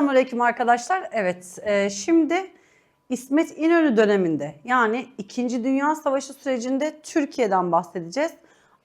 Selamünaleyküm arkadaşlar. Evet, e, şimdi İsmet İnönü döneminde yani 2. Dünya Savaşı sürecinde Türkiye'den bahsedeceğiz.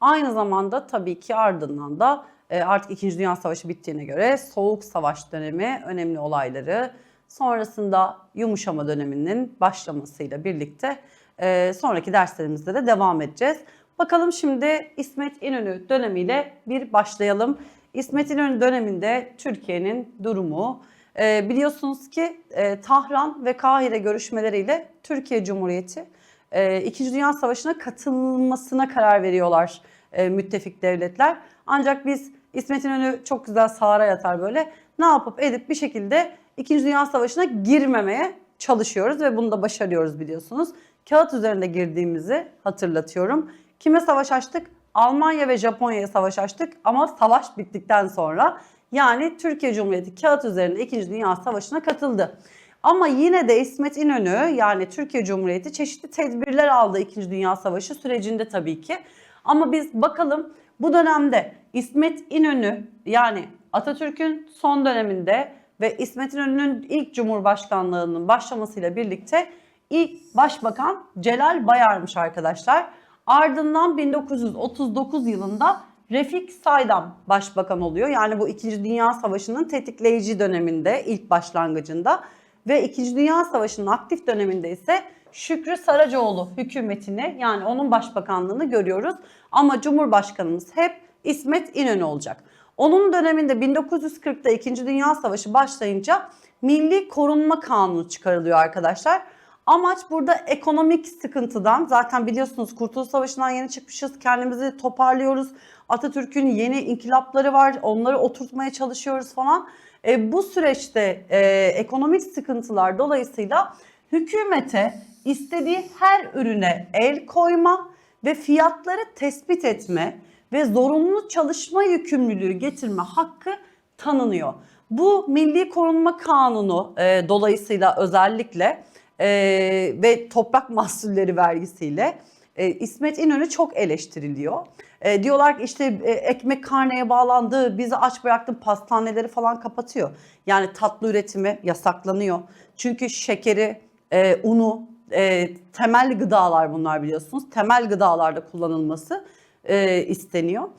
Aynı zamanda tabii ki ardından da e, artık 2. Dünya Savaşı bittiğine göre Soğuk Savaş dönemi önemli olayları, sonrasında yumuşama döneminin başlamasıyla birlikte e, sonraki derslerimizde de devam edeceğiz. Bakalım şimdi İsmet İnönü dönemiyle bir başlayalım. İsmet İnönü döneminde Türkiye'nin durumu e, biliyorsunuz ki e, Tahran ve Kahire görüşmeleriyle Türkiye Cumhuriyeti e, İkinci Dünya Savaşı'na katılmasına karar veriyorlar e, müttefik devletler. Ancak biz İsmet İnönü çok güzel sağara yatar böyle ne yapıp edip bir şekilde İkinci Dünya Savaşı'na girmemeye çalışıyoruz ve bunu da başarıyoruz biliyorsunuz. Kağıt üzerinde girdiğimizi hatırlatıyorum. Kime savaş açtık? Almanya ve Japonya'ya savaş açtık ama savaş bittikten sonra yani Türkiye Cumhuriyeti kağıt üzerinde 2. Dünya Savaşı'na katıldı. Ama yine de İsmet İnönü yani Türkiye Cumhuriyeti çeşitli tedbirler aldı 2. Dünya Savaşı sürecinde tabii ki. Ama biz bakalım bu dönemde İsmet İnönü yani Atatürk'ün son döneminde ve İsmet İnönü'nün ilk Cumhurbaşkanlığının başlamasıyla birlikte ilk başbakan Celal Bayar'mış arkadaşlar. Ardından 1939 yılında Refik Saydam başbakan oluyor. Yani bu 2. Dünya Savaşı'nın tetikleyici döneminde, ilk başlangıcında ve 2. Dünya Savaşı'nın aktif döneminde ise Şükrü Saracoğlu hükümetini yani onun başbakanlığını görüyoruz. Ama Cumhurbaşkanımız hep İsmet İnönü olacak. Onun döneminde 1940'da 2. Dünya Savaşı başlayınca Milli Korunma Kanunu çıkarılıyor arkadaşlar. Amaç burada ekonomik sıkıntıdan zaten biliyorsunuz Kurtuluş Savaşı'ndan yeni çıkmışız. Kendimizi toparlıyoruz. Atatürk'ün yeni inkılapları var. Onları oturtmaya çalışıyoruz falan. E, bu süreçte e, ekonomik sıkıntılar dolayısıyla hükümete istediği her ürüne el koyma ve fiyatları tespit etme ve zorunlu çalışma yükümlülüğü getirme hakkı tanınıyor. Bu Milli Korunma Kanunu e, dolayısıyla özellikle e, ve toprak mahsulleri vergisiyle e, İsmet İnönü çok eleştiriliyor. E, diyorlar ki işte e, ekmek karneye bağlandı, bizi aç bıraktın, pastaneleri falan kapatıyor. Yani tatlı üretimi yasaklanıyor. Çünkü şekeri, e, unu, e, temel gıdalar bunlar biliyorsunuz. Temel gıdalarda kullanılması e, isteniyor.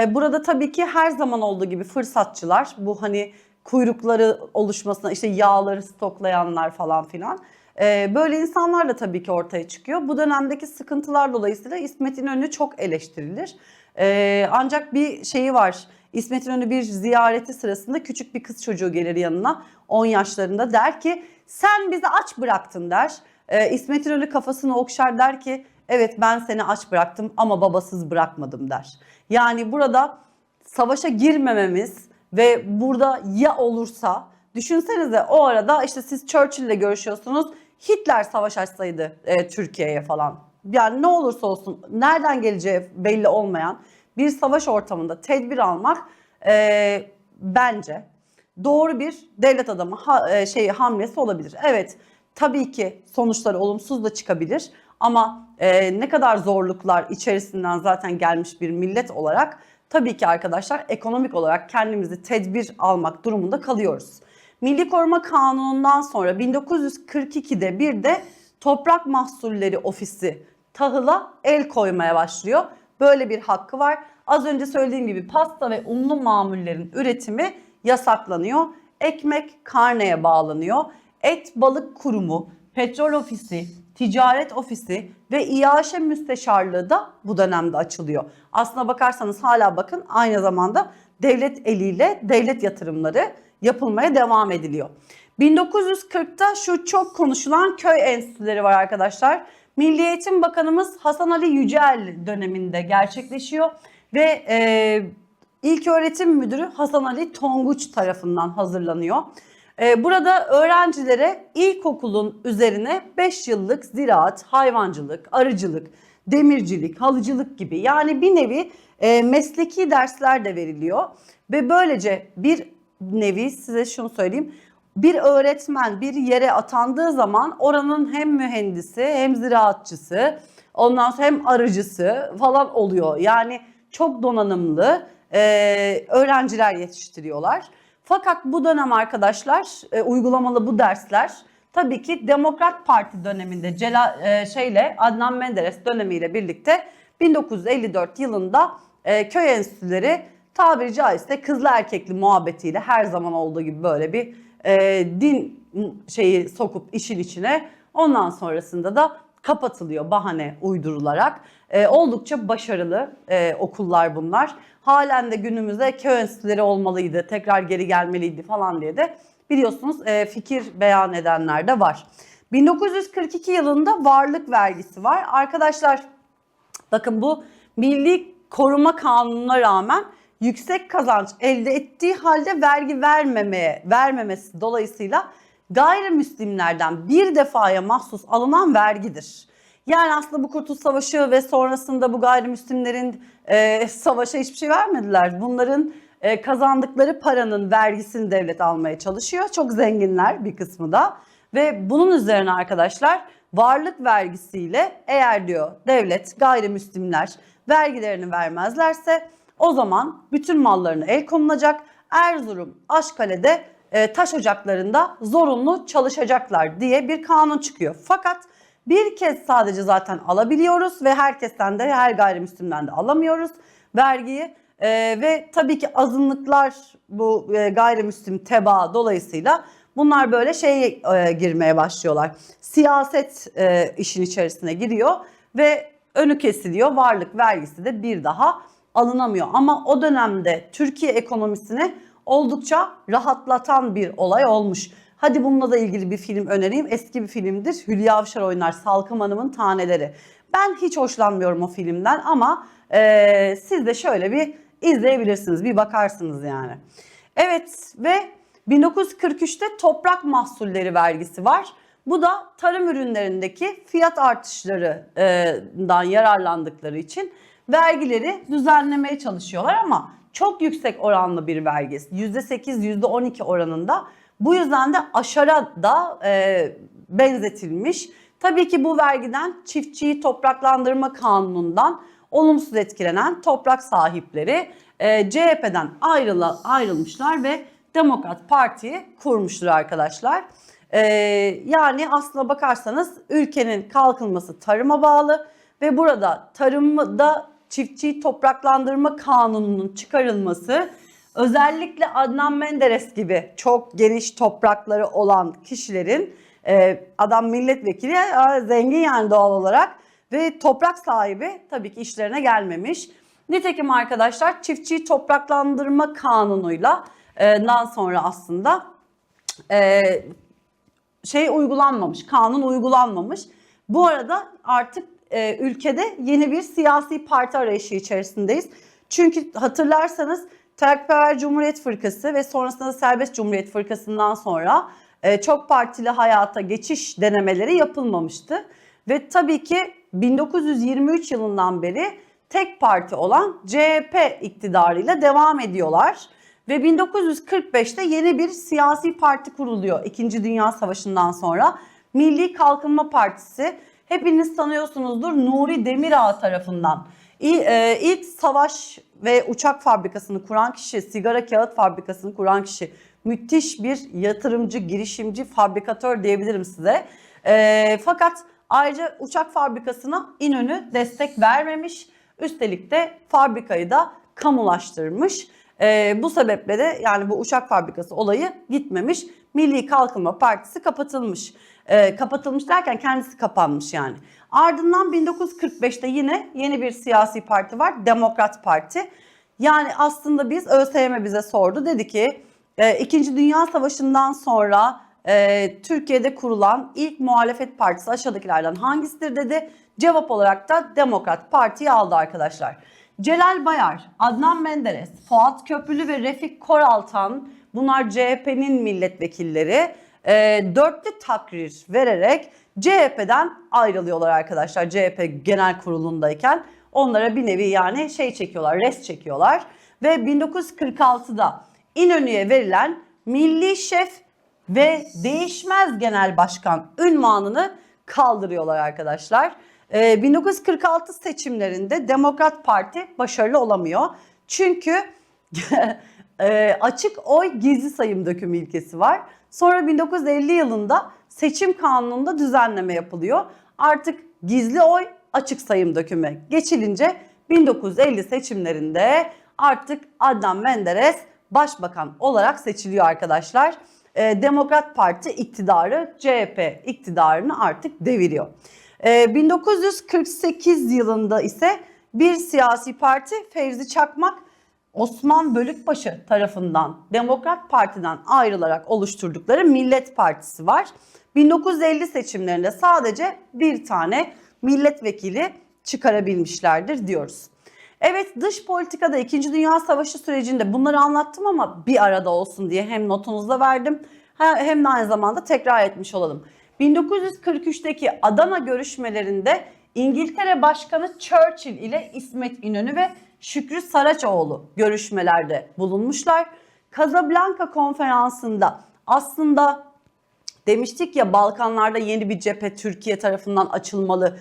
E, burada tabii ki her zaman olduğu gibi fırsatçılar, bu hani kuyrukları oluşmasına işte yağları stoklayanlar falan filan. Ee, böyle insanlar da tabii ki ortaya çıkıyor. Bu dönemdeki sıkıntılar dolayısıyla İsmet İnönü çok eleştirilir. Ee, ancak bir şeyi var. İsmet İnönü bir ziyareti sırasında küçük bir kız çocuğu gelir yanına 10 yaşlarında der ki sen bizi aç bıraktın der. Ee, İsmet İnönü kafasını okşar der ki evet ben seni aç bıraktım ama babasız bırakmadım der. Yani burada savaşa girmememiz ve burada ya olursa düşünsenize o arada işte siz Churchill ile görüşüyorsunuz. Hitler savaş açsaydı e, Türkiye'ye falan. Yani ne olursa olsun nereden geleceği belli olmayan bir savaş ortamında tedbir almak e, bence doğru bir devlet adamı ha, e, şey hamlesi olabilir. Evet tabii ki sonuçları olumsuz da çıkabilir ama e, ne kadar zorluklar içerisinden zaten gelmiş bir millet olarak tabii ki arkadaşlar ekonomik olarak kendimizi tedbir almak durumunda kalıyoruz. Milli Koruma Kanunu'ndan sonra 1942'de bir de Toprak Mahsulleri Ofisi tahıla el koymaya başlıyor. Böyle bir hakkı var. Az önce söylediğim gibi pasta ve unlu mamullerin üretimi yasaklanıyor. Ekmek karneye bağlanıyor. Et Balık Kurumu, Petrol Ofisi, Ticaret Ofisi ve İAŞ Müsteşarlığı da bu dönemde açılıyor. Aslına bakarsanız hala bakın aynı zamanda devlet eliyle devlet yatırımları yapılmaya devam ediliyor. 1940'ta şu çok konuşulan köy enstitüleri var arkadaşlar. Milli Eğitim Bakanımız Hasan Ali Yücel döneminde gerçekleşiyor ve e, ilk öğretim müdürü Hasan Ali Tonguç tarafından hazırlanıyor. E, burada öğrencilere ilkokulun üzerine 5 yıllık ziraat, hayvancılık, arıcılık, demircilik, halıcılık gibi yani bir nevi e, mesleki dersler de veriliyor. Ve böylece bir nevi size şunu söyleyeyim. Bir öğretmen bir yere atandığı zaman oranın hem mühendisi hem ziraatçısı ondan sonra hem arıcısı falan oluyor. Yani çok donanımlı e, öğrenciler yetiştiriyorlar. Fakat bu dönem arkadaşlar e, uygulamalı bu dersler tabii ki Demokrat Parti döneminde Cela, e, şeyle Adnan Menderes dönemiyle birlikte 1954 yılında e, köy enstitüleri tabiri caizse kızlı erkekli muhabbetiyle her zaman olduğu gibi böyle bir e, din şeyi sokup işin içine ondan sonrasında da kapatılıyor bahane uydurularak. E, oldukça başarılı e, okullar bunlar. Halen de günümüzde köy enstitüleri olmalıydı, tekrar geri gelmeliydi falan diye de biliyorsunuz e, fikir beyan edenler de var. 1942 yılında varlık vergisi var. Arkadaşlar bakın bu milli koruma kanununa rağmen yüksek kazanç elde ettiği halde vergi vermemeye vermemesi dolayısıyla gayrimüslimlerden bir defaya mahsus alınan vergidir. Yani aslında bu Kurtuluş Savaşı ve sonrasında bu gayrimüslimlerin e, savaşa hiçbir şey vermediler. Bunların e, kazandıkları paranın vergisini devlet almaya çalışıyor. Çok zenginler bir kısmı da. Ve bunun üzerine arkadaşlar varlık vergisiyle eğer diyor devlet gayrimüslimler vergilerini vermezlerse o zaman bütün mallarını el konulacak. Erzurum, Aşkale'de e, taş ocaklarında zorunlu çalışacaklar diye bir kanun çıkıyor. Fakat bir kez sadece zaten alabiliyoruz ve herkesten de her gayrimüslimden de alamıyoruz vergiyi. E, ve tabii ki azınlıklar bu e, gayrimüslim teba dolayısıyla bunlar böyle şeye e, girmeye başlıyorlar. Siyaset e, işin içerisine giriyor ve önü kesiliyor. Varlık vergisi de bir daha alınamıyor. Ama o dönemde Türkiye ekonomisini oldukça rahatlatan bir olay olmuş. Hadi bununla da ilgili bir film önereyim. Eski bir filmdir. Hülya Avşar oynar Salkım Hanım'ın Taneleri. Ben hiç hoşlanmıyorum o filmden ama e, siz de şöyle bir izleyebilirsiniz. Bir bakarsınız yani. Evet ve 1943'te toprak mahsulleri vergisi var. Bu da tarım ürünlerindeki fiyat artışlarından yararlandıkları için vergileri düzenlemeye çalışıyorlar ama çok yüksek oranlı bir vergi. %8, %12 oranında. Bu yüzden de aşara da e, benzetilmiş. Tabii ki bu vergiden çiftçiyi topraklandırma kanunundan olumsuz etkilenen toprak sahipleri e, CHP'den ayrıla, ayrılmışlar ve Demokrat Parti'yi kurmuştur arkadaşlar. E, yani aslına bakarsanız ülkenin kalkınması tarıma bağlı ve burada tarımda çiftçiyi topraklandırma kanununun çıkarılması özellikle Adnan Menderes gibi çok geniş toprakları olan kişilerin e, adam milletvekili zengin yani doğal olarak ve toprak sahibi tabii ki işlerine gelmemiş. Nitekim arkadaşlar çiftçiyi topraklandırma kanunuyla e, dan sonra aslında e, şey uygulanmamış, kanun uygulanmamış. Bu arada artık e, ülkede yeni bir siyasi parti arayışı içerisindeyiz. Çünkü hatırlarsanız Terakkiperver Cumhuriyet Fırkası ve sonrasında Serbest Cumhuriyet Fırkası'ndan sonra e, çok partili hayata geçiş denemeleri yapılmamıştı. Ve tabii ki 1923 yılından beri tek parti olan CHP iktidarıyla devam ediyorlar. Ve 1945'te yeni bir siyasi parti kuruluyor İkinci Dünya Savaşı'ndan sonra. Milli Kalkınma Partisi hepiniz tanıyorsunuzdur Nuri Demirağ tarafından. e, ilk savaş ve uçak fabrikasını kuran kişi, sigara kağıt fabrikasını kuran kişi. Müthiş bir yatırımcı, girişimci, fabrikatör diyebilirim size. E, fakat ayrıca uçak fabrikasına İnönü destek vermemiş. Üstelik de fabrikayı da kamulaştırmış. E, bu sebeple de yani bu uçak fabrikası olayı gitmemiş. Milli Kalkınma Partisi kapatılmış. E, kapatılmış derken kendisi kapanmış yani. Ardından 1945'te yine yeni bir siyasi parti var. Demokrat Parti. Yani aslında biz ÖSYM bize sordu. Dedi ki e, İkinci Dünya Savaşı'ndan sonra e, Türkiye'de kurulan ilk muhalefet partisi aşağıdakilerden hangisidir dedi. Cevap olarak da Demokrat Parti'yi aldı arkadaşlar. Celal Bayar, Adnan Menderes, Fuat Köprülü ve Refik Koraltan bunlar CHP'nin milletvekilleri e, dörtlü takrir vererek CHP'den ayrılıyorlar arkadaşlar. CHP genel kurulundayken onlara bir nevi yani şey çekiyorlar, res çekiyorlar. Ve 1946'da İnönü'ye verilen Milli Şef ve Değişmez Genel Başkan ünvanını kaldırıyorlar arkadaşlar. Ee, 1946 seçimlerinde Demokrat Parti başarılı olamıyor. Çünkü e, açık oy gizli sayım dökümü ilkesi var. Sonra 1950 yılında seçim kanununda düzenleme yapılıyor. Artık gizli oy açık sayım dökümü geçilince 1950 seçimlerinde artık Adnan Menderes başbakan olarak seçiliyor arkadaşlar. Ee, Demokrat Parti iktidarı CHP iktidarını artık deviriyor. Ee, 1948 yılında ise bir siyasi parti Fevzi Çakmak Osman Bölükbaşı tarafından Demokrat Parti'den ayrılarak oluşturdukları Millet Partisi var. 1950 seçimlerinde sadece bir tane milletvekili çıkarabilmişlerdir diyoruz. Evet dış politikada 2. Dünya Savaşı sürecinde bunları anlattım ama bir arada olsun diye hem notunuzda verdim hem de aynı zamanda tekrar etmiş olalım. 1943'teki Adana görüşmelerinde İngiltere Başkanı Churchill ile İsmet İnönü ve Şükrü Saraçoğlu görüşmelerde bulunmuşlar. Casablanca konferansında aslında demiştik ya Balkanlarda yeni bir cephe Türkiye tarafından açılmalı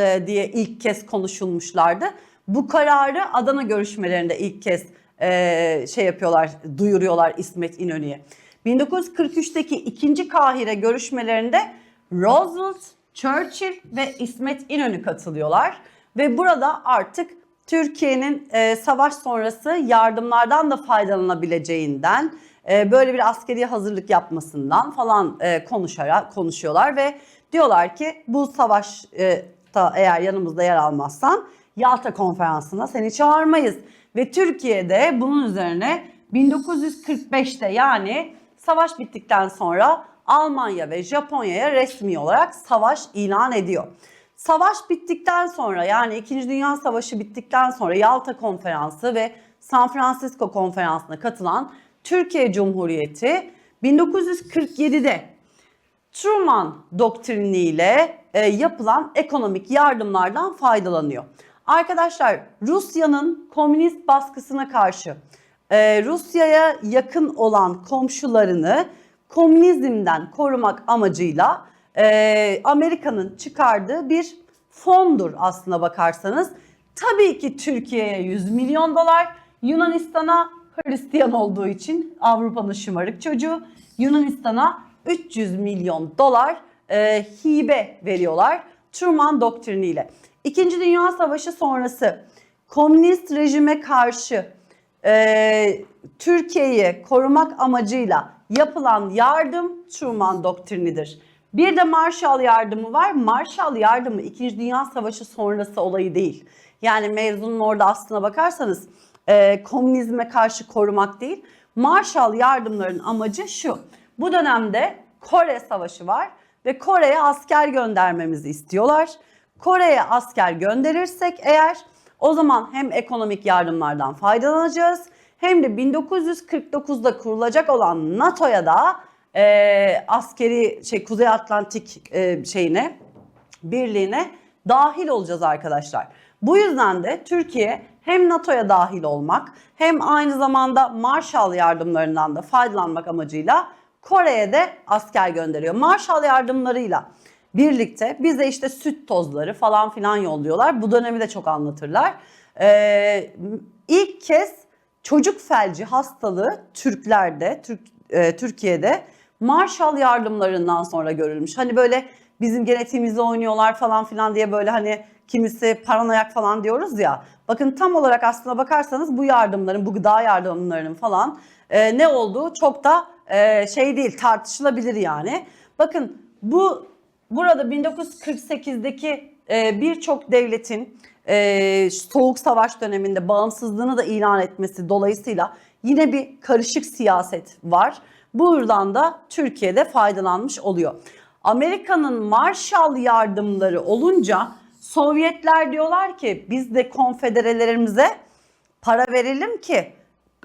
e, diye ilk kez konuşulmuşlardı. Bu kararı Adana görüşmelerinde ilk kez e, şey yapıyorlar, duyuruyorlar İsmet İnönü'ye. 1943'teki ikinci Kahire görüşmelerinde Roosevelt, Churchill ve İsmet İnönü katılıyorlar. Ve burada artık Türkiye'nin e, savaş sonrası yardımlardan da faydalanabileceğinden, e, böyle bir askeri hazırlık yapmasından falan e, konuşarak konuşuyorlar ve diyorlar ki bu savaşta eğer yanımızda yer almazsan Yalta konferansına seni çağırmayız. Ve Türkiye'de bunun üzerine 1945'te yani savaş bittikten sonra Almanya ve Japonya'ya resmi olarak savaş ilan ediyor. Savaş bittikten sonra yani 2. Dünya Savaşı bittikten sonra Yalta Konferansı ve San Francisco Konferansı'na katılan Türkiye Cumhuriyeti 1947'de Truman doktriniyle e, yapılan ekonomik yardımlardan faydalanıyor. Arkadaşlar Rusya'nın komünist baskısına karşı e, Rusya'ya yakın olan komşularını komünizmden korumak amacıyla e, Amerika'nın çıkardığı bir fondur aslına bakarsanız. Tabii ki Türkiye'ye 100 milyon dolar, Yunanistan'a Hristiyan olduğu için Avrupa'nın şımarık çocuğu Yunanistan'a 300 milyon dolar e, hibe veriyorlar Truman doktriniyle. İkinci Dünya Savaşı sonrası komünist rejime karşı e, Türkiye'yi korumak amacıyla yapılan yardım Truman doktrinidir. Bir de Marshall yardımı var. Marshall yardımı 2. Dünya Savaşı sonrası olayı değil. Yani mevzunun orada aslına bakarsanız e, komünizme karşı korumak değil. Marshall yardımların amacı şu. Bu dönemde Kore Savaşı var ve Kore'ye asker göndermemizi istiyorlar. Kore'ye asker gönderirsek eğer o zaman hem ekonomik yardımlardan faydalanacağız hem de 1949'da kurulacak olan NATO'ya da e, askeri şey Kuzey Atlantik e, şeyine birliğine dahil olacağız arkadaşlar. Bu yüzden de Türkiye hem NATO'ya dahil olmak hem aynı zamanda Marshall yardımlarından da faydalanmak amacıyla Kore'ye de asker gönderiyor. Marshall yardımlarıyla birlikte bize işte süt tozları falan filan yolluyorlar. Bu dönemi de çok anlatırlar. Ee, ilk kez çocuk felci hastalığı Türklerde, Türk, e, Türkiye'de Marshall yardımlarından sonra görülmüş. Hani böyle bizim genetiğimizle oynuyorlar falan filan diye böyle hani kimisi paranoyak falan diyoruz ya. Bakın tam olarak aslına bakarsanız bu yardımların, bu gıda yardımlarının falan e, ne olduğu çok da e, şey değil tartışılabilir yani. Bakın bu burada 1948'deki e, birçok devletin e, soğuk savaş döneminde bağımsızlığını da ilan etmesi dolayısıyla yine bir karışık siyaset var. Buradan da Türkiye'de faydalanmış oluyor. Amerika'nın Marshall yardımları olunca Sovyetler diyorlar ki biz de konfederelerimize para verelim ki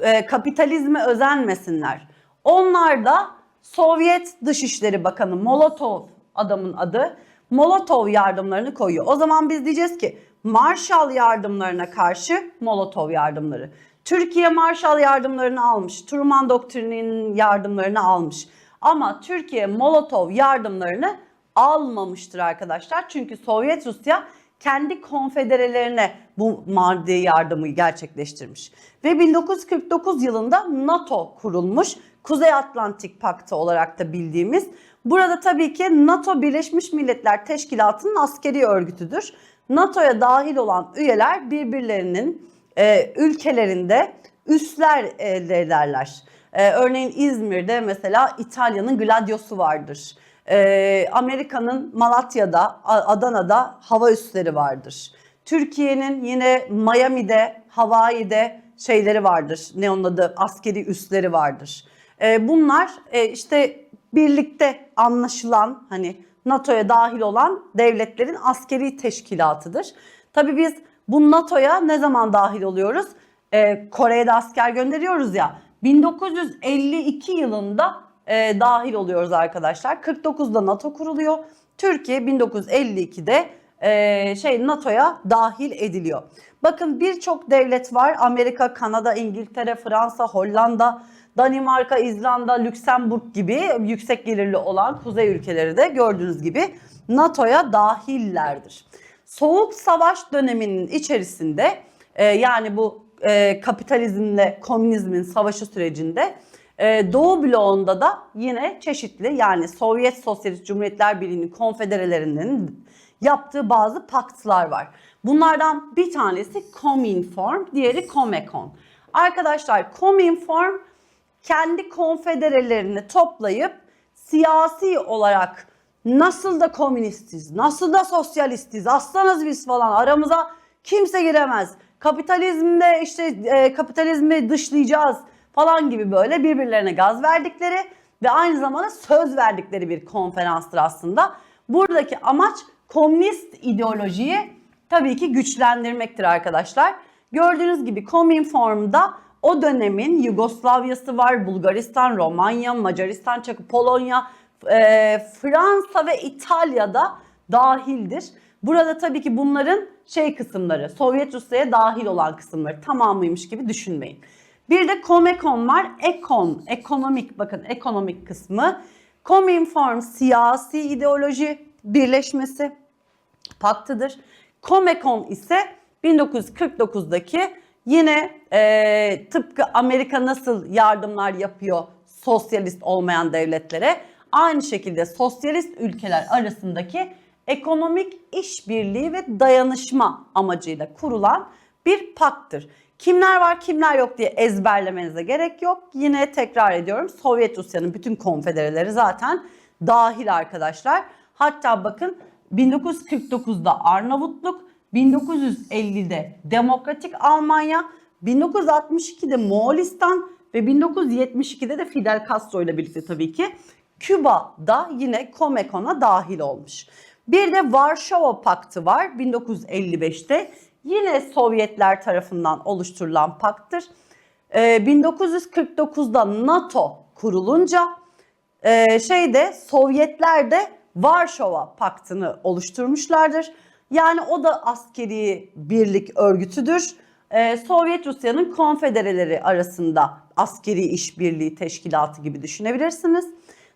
e, kapitalizme özenmesinler. Onlar da Sovyet Dışişleri Bakanı Molotov adamın adı Molotov yardımlarını koyuyor. O zaman biz diyeceğiz ki Marshall yardımlarına karşı Molotov yardımları. Türkiye Marshall yardımlarını almış. Truman doktrininin yardımlarını almış. Ama Türkiye Molotov yardımlarını almamıştır arkadaşlar. Çünkü Sovyet Rusya kendi konfederelerine bu maddi yardımı gerçekleştirmiş. Ve 1949 yılında NATO kurulmuş. Kuzey Atlantik Paktı olarak da bildiğimiz. Burada tabii ki NATO Birleşmiş Milletler Teşkilatı'nın askeri örgütüdür. NATO'ya dahil olan üyeler birbirlerinin e, ülkelerinde üsler elde ederler. E, örneğin İzmir'de mesela İtalya'nın Gladiosu vardır. E, Amerika'nın Malatya'da, Adana'da hava üsleri vardır. Türkiye'nin yine Miami'de, Hawaii'de şeyleri vardır. Ne onun adı? Askeri üsleri vardır. E, bunlar e, işte birlikte anlaşılan hani NATO'ya dahil olan devletlerin askeri teşkilatıdır. Tabii biz bu NATO'ya ne zaman dahil oluyoruz? Ee, Kore'ye de asker gönderiyoruz ya. 1952 yılında e, dahil oluyoruz arkadaşlar. 49'da NATO kuruluyor. Türkiye 1952'de e, şey NATO'ya dahil ediliyor. Bakın birçok devlet var. Amerika, Kanada, İngiltere, Fransa, Hollanda, Danimarka, İzlanda, Lüksemburg gibi yüksek gelirli olan kuzey ülkeleri de gördüğünüz gibi NATO'ya dahillerdir. Soğuk Savaş döneminin içerisinde e, yani bu e, kapitalizmle komünizmin savaşı sürecinde e, Doğu bloğunda da yine çeşitli yani Sovyet Sosyalist Cumhuriyetler Birliği'nin konfederelerinin yaptığı bazı paktlar var. Bunlardan bir tanesi Cominform, diğeri Comecon. Arkadaşlar Cominform kendi konfederelerini toplayıp siyasi olarak nasıl da komünistiz, nasıl da sosyalistiz, aslanız biz falan aramıza kimse giremez. Kapitalizmde işte e, kapitalizmi dışlayacağız falan gibi böyle birbirlerine gaz verdikleri ve aynı zamanda söz verdikleri bir konferanstır aslında. Buradaki amaç komünist ideolojiyi tabii ki güçlendirmektir arkadaşlar. Gördüğünüz gibi Cominform'da o dönemin Yugoslavya'sı var, Bulgaristan, Romanya, Macaristan, Çakı, Polonya, e, Fransa ve İtalya'da dahildir. Burada tabii ki bunların şey kısımları, Sovyet Rusya'ya dahil olan kısımları tamamıymış gibi düşünmeyin. Bir de Comecon var. Ekon, ekonomik bakın ekonomik kısmı. Cominform siyasi ideoloji birleşmesi paktıdır. Comecon ise 1949'daki yine e, tıpkı Amerika nasıl yardımlar yapıyor sosyalist olmayan devletlere aynı şekilde sosyalist ülkeler arasındaki ekonomik işbirliği ve dayanışma amacıyla kurulan bir paktır. Kimler var kimler yok diye ezberlemenize gerek yok. Yine tekrar ediyorum Sovyet Rusya'nın bütün konfedereleri zaten dahil arkadaşlar. Hatta bakın 1949'da Arnavutluk, 1950'de Demokratik Almanya, 1962'de Moğolistan ve 1972'de de Fidel Castro ile birlikte tabii ki Küba'da yine Comecon'a dahil olmuş. Bir de Varşova Paktı var 1955'te. Yine Sovyetler tarafından oluşturulan paktır. Ee, 1949'da NATO kurulunca e, şeyde Sovyetler de Varşova Paktı'nı oluşturmuşlardır. Yani o da askeri birlik örgütüdür. Ee, Sovyet Rusya'nın konfedereleri arasında askeri işbirliği teşkilatı gibi düşünebilirsiniz.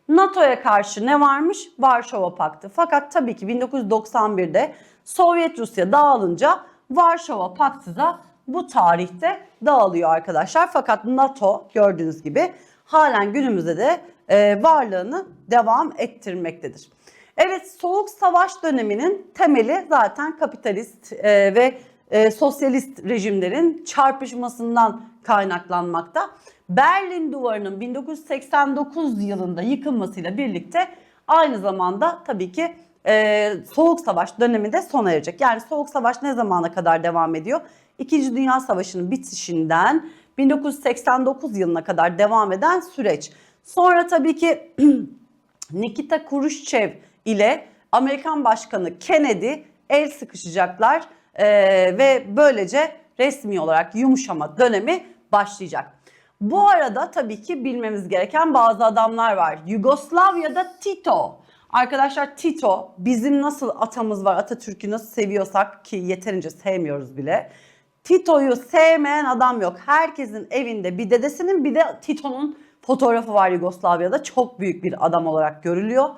NATO'ya karşı ne varmış? Varşova Paktı. Fakat tabii ki 1991'de Sovyet Rusya dağılınca Varşova Paktı da bu tarihte dağılıyor arkadaşlar. Fakat NATO gördüğünüz gibi halen günümüzde de e, varlığını devam ettirmektedir. Evet Soğuk Savaş döneminin temeli zaten kapitalist e, ve e, sosyalist rejimlerin çarpışmasından kaynaklanmakta. Berlin Duvarı'nın 1989 yılında yıkılmasıyla birlikte aynı zamanda tabii ki e, Soğuk Savaş dönemi de sona erecek. Yani Soğuk Savaş ne zamana kadar devam ediyor? İkinci Dünya Savaşı'nın bitişinden 1989 yılına kadar devam eden süreç. Sonra tabii ki Nikita Khrushchev ile Amerikan Başkanı Kennedy el sıkışacaklar e, ve böylece resmi olarak yumuşama dönemi başlayacak. Bu arada tabii ki bilmemiz gereken bazı adamlar var. Yugoslavya'da Tito. Arkadaşlar Tito bizim nasıl atamız var Atatürk'ü nasıl seviyorsak ki yeterince sevmiyoruz bile. Tito'yu sevmeyen adam yok. Herkesin evinde bir dedesinin bir de Tito'nun fotoğrafı var Yugoslavya'da. Çok büyük bir adam olarak görülüyor.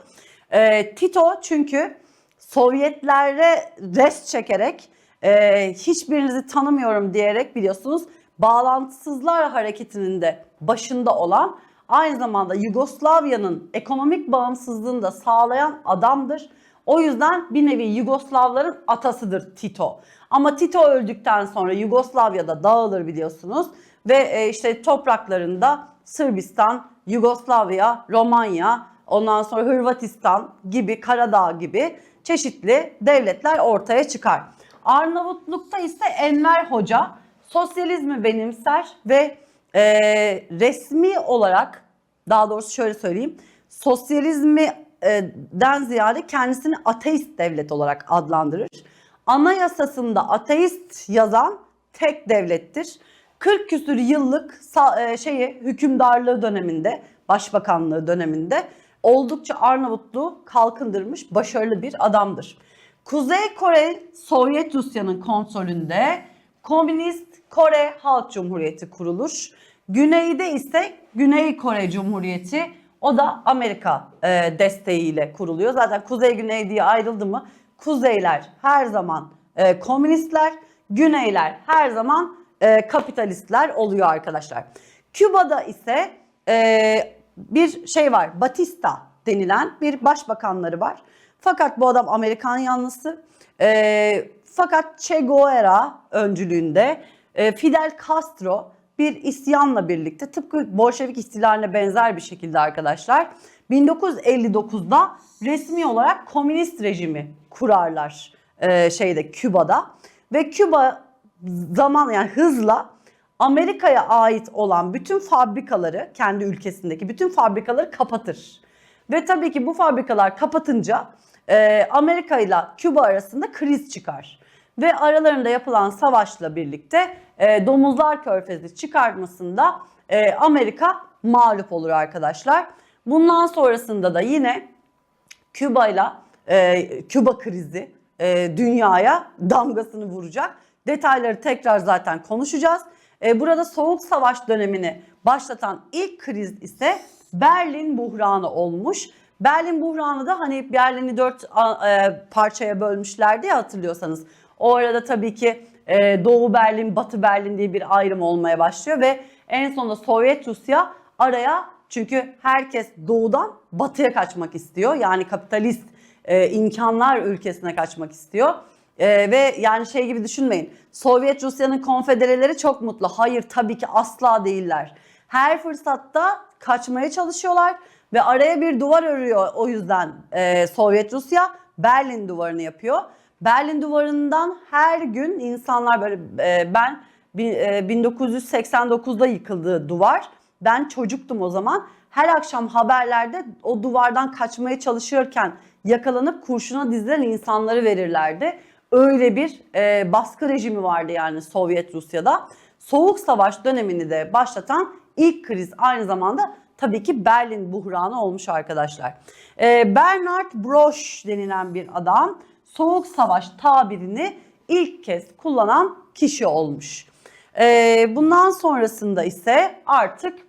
Ee, Tito çünkü Sovyetlere res çekerek e, hiçbirinizi tanımıyorum diyerek biliyorsunuz bağlantısızlar hareketinin de başında olan aynı zamanda Yugoslavya'nın ekonomik bağımsızlığını da sağlayan adamdır. O yüzden bir nevi Yugoslavların atasıdır Tito. Ama Tito öldükten sonra Yugoslavya'da dağılır biliyorsunuz ve e, işte topraklarında Sırbistan, Yugoslavya, Romanya, ondan sonra Hırvatistan gibi, Karadağ gibi çeşitli devletler ortaya çıkar. Arnavutluk'ta ise Enver Hoca sosyalizmi benimser ve e, resmi olarak daha doğrusu şöyle söyleyeyim sosyalizmden ziyade kendisini ateist devlet olarak adlandırır. Anayasasında ateist yazan tek devlettir. 40 küsür yıllık e, şeyi hükümdarlığı döneminde, başbakanlığı döneminde oldukça Arnavutluğu kalkındırmış başarılı bir adamdır. Kuzey Kore Sovyet Rusya'nın kontrolünde Komünist Kore Halk Cumhuriyeti kurulur. Güneyde ise Güney Kore Cumhuriyeti o da Amerika e, desteğiyle kuruluyor. Zaten Kuzey Güney diye ayrıldı mı Kuzeyler her zaman e, komünistler, Güneyler her zaman e, kapitalistler oluyor arkadaşlar. Küba'da ise e, bir şey var Batista denilen bir başbakanları var. Fakat bu adam Amerikan yanlısı. E, fakat Che Guevara öncülüğünde Fidel Castro bir isyanla birlikte tıpkı Bolşevik ihtilaline benzer bir şekilde arkadaşlar 1959'da resmi olarak komünist rejimi kurarlar e, şeyde Küba'da ve Küba zaman yani hızla Amerika'ya ait olan bütün fabrikaları kendi ülkesindeki bütün fabrikaları kapatır. Ve tabii ki bu fabrikalar kapatınca e, Amerika ile Küba arasında kriz çıkar. Ve aralarında yapılan savaşla birlikte e, Domuzlar Körfezi çıkartmasında e, Amerika mağlup olur arkadaşlar. Bundan sonrasında da yine Küba ile e, Küba krizi e, dünyaya damgasını vuracak. Detayları tekrar zaten konuşacağız. E, burada Soğuk Savaş dönemini başlatan ilk kriz ise Berlin buhranı olmuş. Berlin buhranı da hani Berlin'i dört e, parçaya bölmüşlerdi ya hatırlıyorsanız. O arada tabii ki e, Doğu Berlin, Batı Berlin diye bir ayrım olmaya başlıyor ve en sonunda Sovyet Rusya araya çünkü herkes doğudan batıya kaçmak istiyor. Yani kapitalist e, imkanlar ülkesine kaçmak istiyor. E, ve yani şey gibi düşünmeyin. Sovyet Rusya'nın konfedereleri çok mutlu. Hayır tabii ki asla değiller. Her fırsatta kaçmaya çalışıyorlar ve araya bir duvar örüyor o yüzden e, Sovyet Rusya Berlin duvarını yapıyor. Berlin duvarından her gün insanlar böyle e, ben e, 1989'da yıkıldı duvar. Ben çocuktum o zaman. Her akşam haberlerde o duvardan kaçmaya çalışırken yakalanıp kurşuna dizilen insanları verirlerdi. Öyle bir e, baskı rejimi vardı yani Sovyet Rusya'da. Soğuk Savaş dönemini de başlatan ilk kriz aynı zamanda tabii ki Berlin buhranı olmuş arkadaşlar. E, Bernard Broch denilen bir adam Soğuk Savaş tabirini ilk kez kullanan kişi olmuş. E, bundan sonrasında ise artık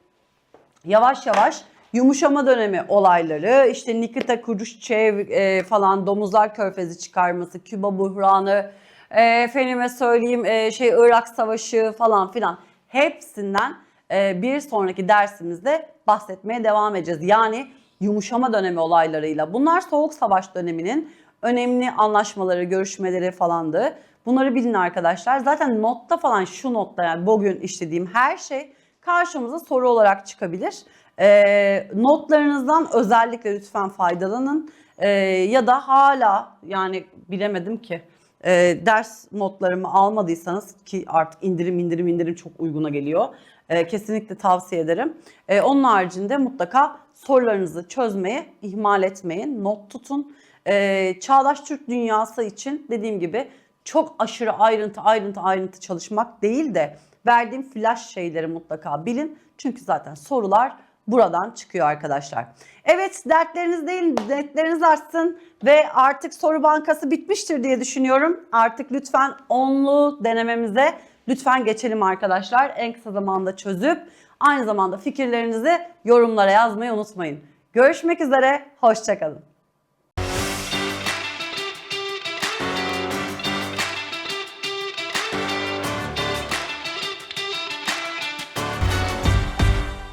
yavaş yavaş yumuşama dönemi olayları, işte Nikita Khrushchev e, falan domuzlar körfezi çıkarması, Küba buhranı, e, efendime söyleyeyim e, şey Irak savaşı falan filan hepsinden e, bir sonraki dersimizde bahsetmeye devam edeceğiz. Yani yumuşama dönemi olaylarıyla. Bunlar soğuk savaş döneminin önemli anlaşmaları, görüşmeleri falandı. Bunları bilin arkadaşlar. Zaten notta falan şu notta yani bugün işlediğim her şey karşımıza soru olarak çıkabilir. Ee, notlarınızdan özellikle lütfen faydalanın. Ee, ya da hala yani bilemedim ki e, ders notlarımı almadıysanız ki artık indirim indirim indirim çok uyguna geliyor. Ee, kesinlikle tavsiye ederim. Ee, onun haricinde mutlaka sorularınızı çözmeye ihmal etmeyin. Not tutun. Ee, Çağdaş Türk dünyası için dediğim gibi çok aşırı ayrıntı ayrıntı ayrıntı çalışmak değil de verdiğim flash şeyleri mutlaka bilin. Çünkü zaten sorular buradan çıkıyor arkadaşlar. Evet dertleriniz değil dertleriniz artsın ve artık soru bankası bitmiştir diye düşünüyorum. Artık lütfen onlu denememize lütfen geçelim arkadaşlar. En kısa zamanda çözüp aynı zamanda fikirlerinizi yorumlara yazmayı unutmayın. Görüşmek üzere, hoşçakalın.